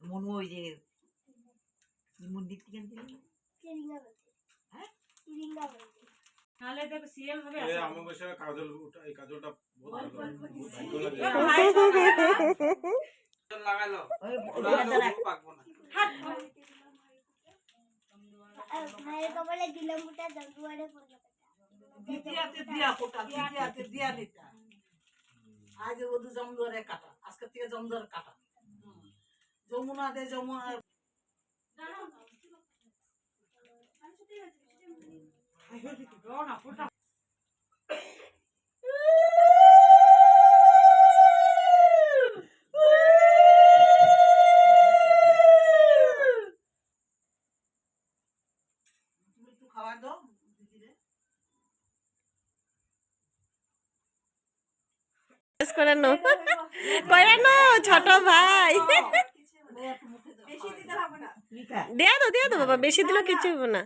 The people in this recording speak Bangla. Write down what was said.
মনু ওই যে মন্দির থেকে লাগালো ভাইয়ের কপালে দিলাম গোটা জলদুয়ারে পড়ল দিয়া দিয়া দিয়া দিয়া নিতা আজ ওদু জমদুয়ারে কাটা আজকে থেকে জমদুয়ারে কাটা। যমুনা দে যমুনা খাবার দাও শেষ করে নো করে নো ছোট ভাই দেয়া তো তো দিয়া দো বাবা বেশি দিলেও কিছু হবে না।